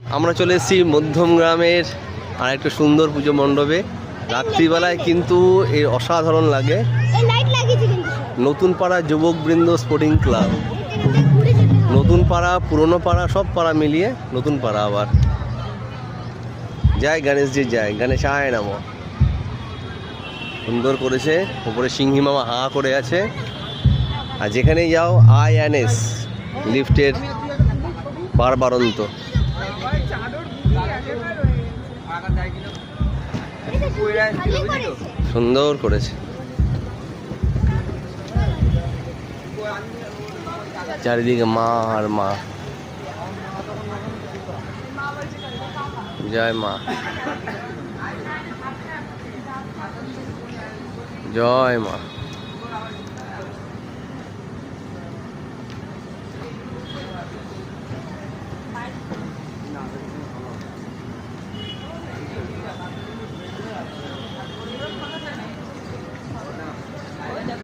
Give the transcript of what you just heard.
আমরা চলে এসেছি মধ্যম গ্রামের আর একটা সুন্দর পুজো মণ্ডপে। রাত্রিবেলায় কিন্তু এর অসাধারণ লাগে। নতুন পাড়া যুবক বৃন্দ স্পোর্টিং ক্লাব। নতুন পাড়া পুরনো পাড়া সব পাড়া মিলিয়ে নতুন পাড়া আবার। জয় গণেশজি জয় গণেশ আয় নাম। সুন্দর করেছে। উপরে সিংহি মামা হা করে আছে। আর যেখানেই যাও আই এস লিফটের বারবারন্ত সুন্দর করেছে। চারিদিকে মা আর মা। জয় মা। জয় মা।